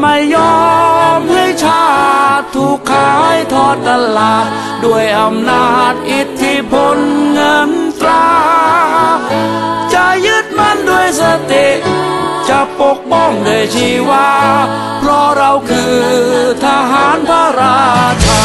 ไม่ยอมให้ชาติถูกขายทอดตลาด ด้วยอำนาจอิทธิพลเงินตรา จะยึดมันด้วยสติ จะปกป้องด้วยชีวา เพราะเราคือทหารพระราชา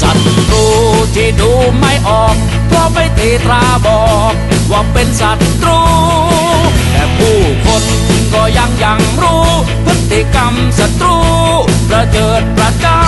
ศัตรูที่ดูไม่ออก เพราะไม่ตีตราบอก ว่าเป็นศัตรู แต่ผู้คนก็ยังยังรู้ พฤติกรรมศัตรูประเจิดประจา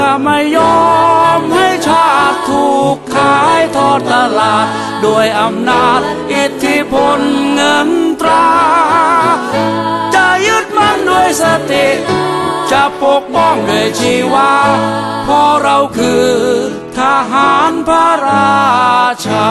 จะไม่ยอมให้ชาติถูกขายทอดตลาด ด้วยอำนาจอิทธิพลเงินตรา จะยึดมันด้วยสติ จะปกป้องด้วยชีวาเพราะเราคือทหารพระราชา